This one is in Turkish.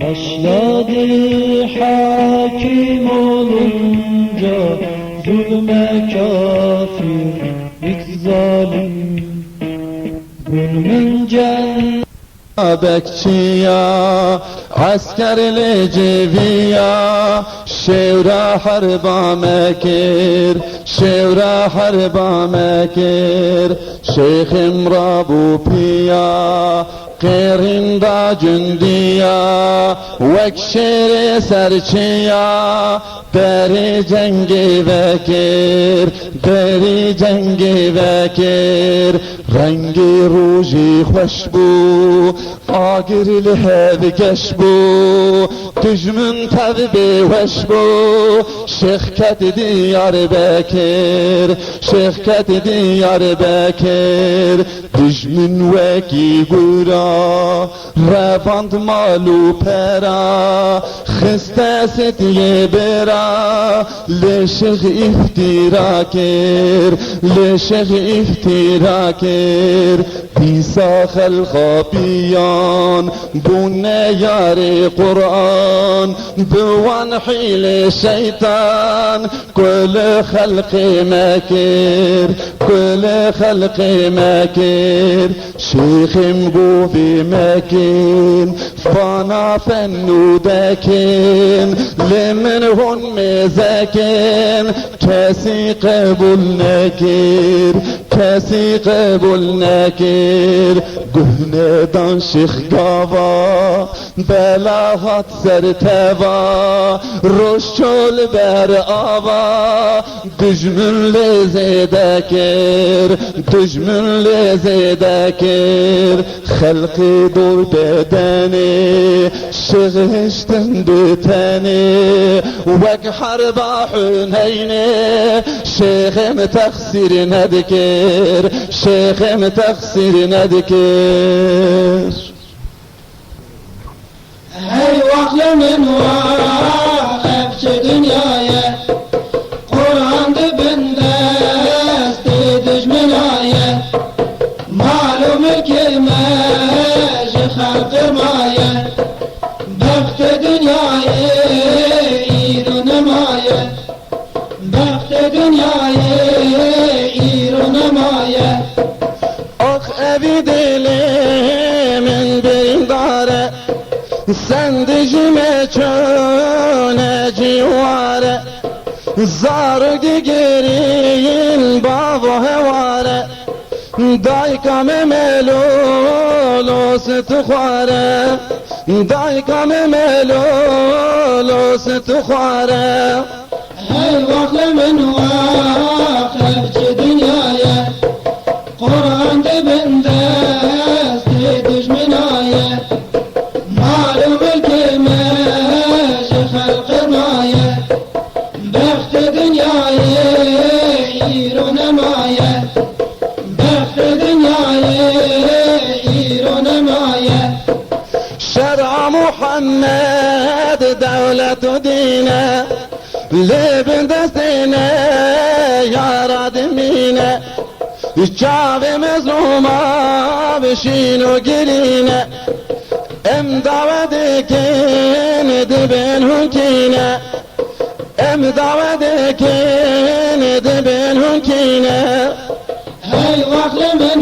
Başladı hakim olunca zulme kafirlik zalim Zulmün cennet bekçiya askerli ceviya şevra harba mekir şevra harba mekir. Şeyhim rabu piya Qerinda cündiya. Vek şeri serçiya Beri cengi vekir Beri cengi vekir. Rengi ruji hoş bu Agir lehev geç bu. Tücmün tevbi veş bu Şehket diyar bekir Şehket diyar bekir Tücmün veki gura Revand malu pera خسته ستیه برا لشخ افترا کر لشخ افترا کر. بیسا خلقا بیان بون یار قرآن. بوان حیل شیطان كل خلق ماكر كل خلق ماكر شيخ مقوفي ماكر فانا فنو ذاكر halqi mekir Şeyhim bu bir mekin Bana کسی قبول نکرد گهن دان شیخ گاوا بلا هات سر توا روش چول بر آوا. دجمن لزیده کر دجمن لزیده کر. خلق دور بدنی شیخ هشتن بتنی وک حربا حنینی شیخم تخسیر ندکر. Nedikir Şeyhim teksir nedikir Hey vaklemin var hepsi dünyaya Kur'an dibinde esti düşmünaya Malum jihar kırmaya Baktı dilimin bir dare Sen dicime çöne civare. Zar gigirin bavo hevare. Dayka me melolo se tukhare. Dayka me melolo se Hey vaklemin var Baktı dünyayı irunamaya Baktı dünyayı irunamaya شرع محمد دولة دينا لبن دستنا يا رادمينا Kâbe mezluma beşino gelina Em davet ekin هم دعوة كانت بالهنكينة هاي وقت من